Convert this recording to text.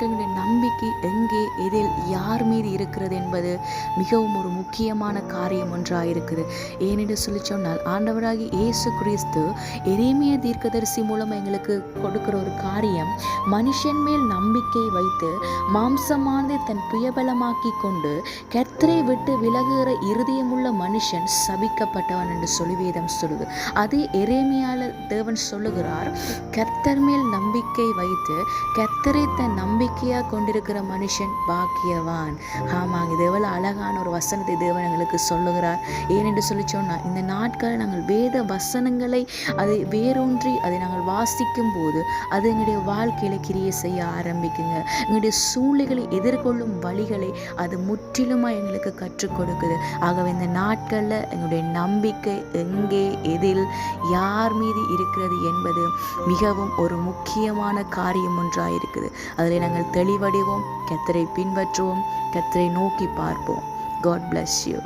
桂林南。நம்பிக்கை எங்கே எதில் யார் மீது இருக்கிறது என்பது மிகவும் ஒரு முக்கியமான காரியம் ஒன்றாக இருக்குது ஏனென்று சொல்லி சொன்னால் ஆண்டவராகி இயேசு கிறிஸ்து எரேமிய தீர்க்கதரிசி மூலம் எங்களுக்கு கொடுக்கிற ஒரு காரியம் மனுஷன் மேல் நம்பிக்கை வைத்து மாம்சமானதை தன் புயபலமாக்கி கொண்டு கர்த்தரை விட்டு விலகுகிற இருதயமுள்ள மனுஷன் சபிக்கப்பட்டவன் என்று சொல்லி வேதம் சொல்லுது. அதே எரேமியால தேவன் சொல்லுகிறார் கர்த்தர் மேல் நம்பிக்கை வைத்து கர்த்தரை தன் நம்பிக்கையாக கொண்டிருக்கிற மனுஷன் பாக்கியவான். ஆமாங்க இது எவ்வளோ அழகான ஒரு வசனத்தை தேவன் எங்களுக்கு சொல்லுகிறார். ஏனென்று சொல்லி சொன்னால் இந்த நாட்களில் நாங்கள் வேத வசனங்களை அதை வேரூன்றி அதை நாங்கள் வாசிக்கும் போது அது எங்களுடைய வாழ்க்கையில் கிரியை செய்ய ஆரம்பிக்குங்க. எங்களுடைய சூழ்நிலைகளை எதிர்கொள்ளும் வழிகளை அது முற்றிலுமாக எங்களுக்கு கற்றுக் கொடுக்குது. ஆகவே இந்த நாட்களில் எங்களுடைய நம்பிக்கை எங்கே எதில் யார் மீது இருக்கிறது என்பது மிகவும் ஒரு முக்கியமான காரியம் ஒன்றாக இருக்குது. அதில் நாங்கள் தெளிவடைவோம் கத்தரை பின்பற்றுவோம் கத்தரை நோக்கி பார்ப்போம். God bless you